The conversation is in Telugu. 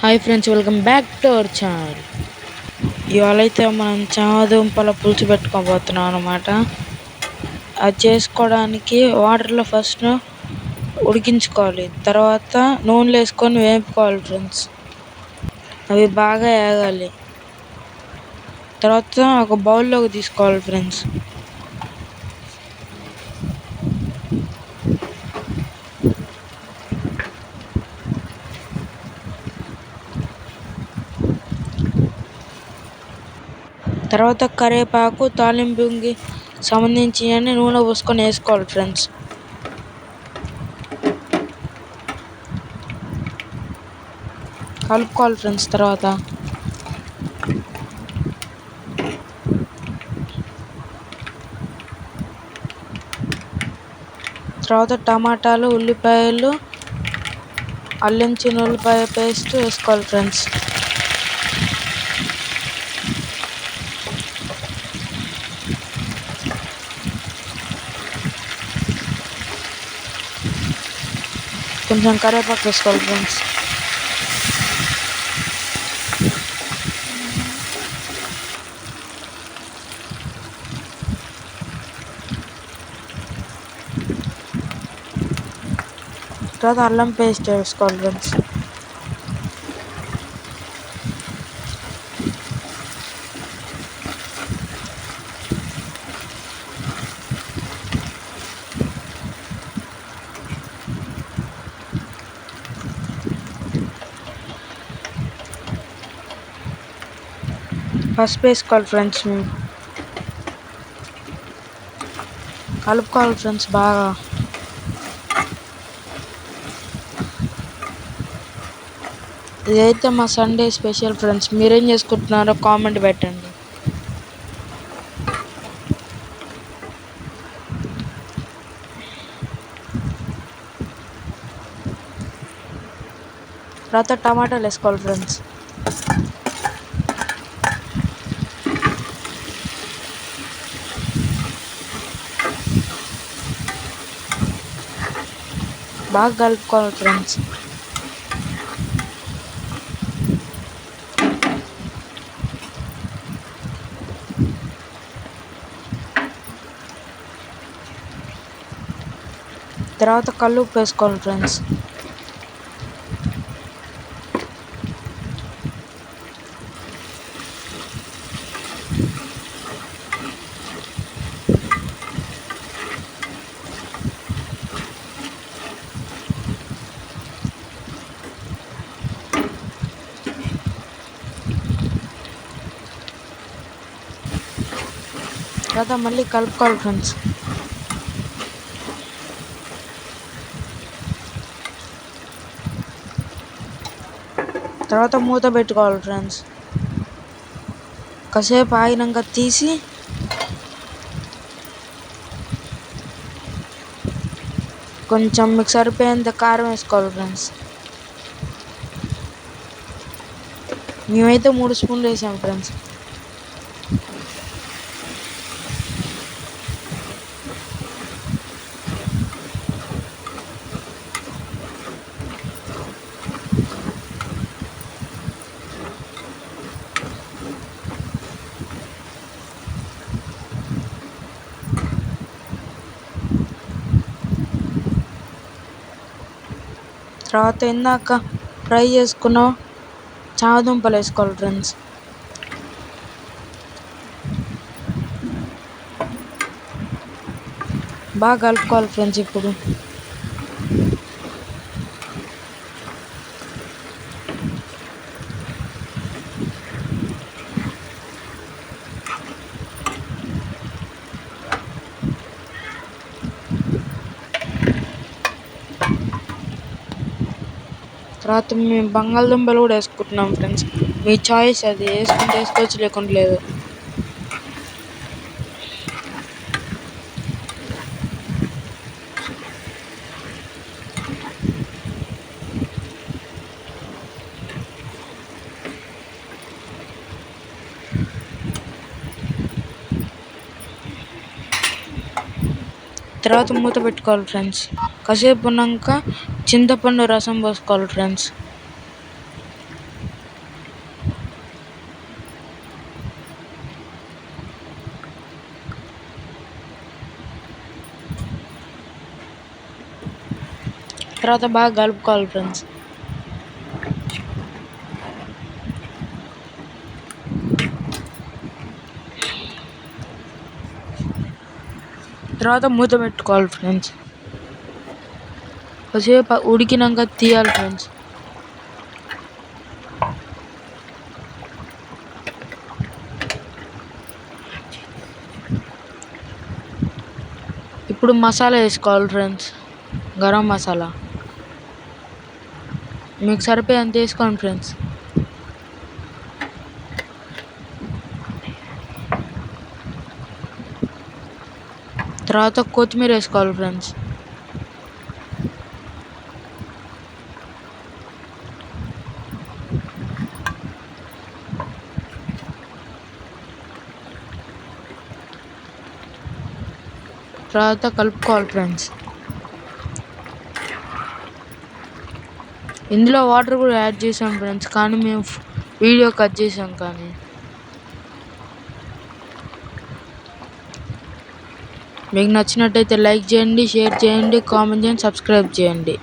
Hi friends welcome back to our channel ఇవాళ అయితే మనం చామదుంపల పులుసు పెట్టుకోబోతున్నాం అనమాట అది చేసుకోవడానికి వాటర్లో ఫస్ట్ ఉడికించుకోవాలి. తర్వాత నూనెలో వేసుకొని వేపుకోవాలి ఫ్రెండ్స్ అవి బాగా వేగాలి తర్వాత ఒక బౌల్లోకి తీసుకోవాలి ఫ్రెండ్స్ తర్వాత కరివేపాకు తాలింపుకి సంబంధించి అన్ని నూనె పోసుకొని వేసుకోవాలి ఫ్రెండ్స్. కలుపుకోవాలి ఫ్రెండ్స్ తర్వాత. తర్వాత టమాటాలు ఉల్లిపాయలు అల్లించిన ఉల్లిపాయ పేస్ట్ వేసుకోవాలి ఫ్రెండ్స్. కొంచెం కరేపాకు వేసుకోవాలి ఫ్రెండ్స్ తర్వాత అల్లం పేస్ట్ వేసుకోవాలి ఫ్రెండ్స్ పసుపు వేసుకోవాలి ఫ్రెండ్స్ కలుపుకోవాలి ఫ్రెండ్స్ బాగా. ఇదైతే మా సండే స్పెషల్ ఫ్రెండ్స్. మీరేం చేసుకుంటున్నారో కామెంట్ పెట్టండి. తర్వాత టమాటాలు వేసుకోవాలి ఫ్రెండ్స్. బాగా కలుపుకోవాలి ఫ్రెండ్స్. తర్వాత కళ్ళు ఉప్పు వేసుకోవాలి ఫ్రెండ్స్. తర్వాత మళ్ళీ కలుపుకోవాలి ఫ్రెండ్స్ తర్వాత మూత పెట్టుకోవాలి ఫ్రెండ్స్ కాసేపు ఆగినాక తీసి కొంచెం మీకు సరిపోయేంత కారం వేసుకోవాలి ఫ్రెండ్స్ మేమైతే మూడు స్పూన్లు వేసాం ఫ్రెండ్స్ తర్వాత ఇందాక ఫ్రై చేసుకున్న చామదుంపలు వేసుకోవాలి ఫ్రెండ్స్. బాగా కలుపుకోవాలి ఫ్రెండ్స్ ఇప్పుడు. రాత్రి మేము బంగాళదుంపలు కూడా వేసుకుంటున్నాం ఫ్రెండ్స్ మీ చాయిస్ అది వేసుకుంటే వేసుకోవచ్చు లేకుంటే లేదు. తర్వాత మూత పెట్టుకోవాలి ఫ్రెండ్స్ కాసేపు ఉన్నాక చింతపండు రసం పోసుకోవాలి ఫ్రెండ్స్ తర్వాత బాగా కలుపుకోవాలి ఫ్రెండ్స్ తర్వాత మూత పెట్టుకోవాలి ఫ్రెండ్స్ కొద్దిసేపు ఉడికినాక తీయాలి ఫ్రెండ్స్ ఇప్పుడు మసాలా వేసుకోవాలి ఫ్రెండ్స్ గరం మసాలా. మీకు సరిపోయేంత వేసుకోండి ఫ్రెండ్స్ తర్వాత కొత్తిమీర వేసుకోవాలి ఫ్రెండ్స్. తర్వాత కలుపుకోవాలి ఫ్రెండ్స్. ఇందులో వాటర్ కూడా యాడ్ చేసాం ఫ్రెండ్స్ కానీ మేము వీడియో కట్ చేసాం కానీ. మీకు నచ్చినట్టయితే లైక్ చేయండి షేర్ చేయండి కామెంట్ చేయండి సబ్స్క్రైబ్ చేయండి.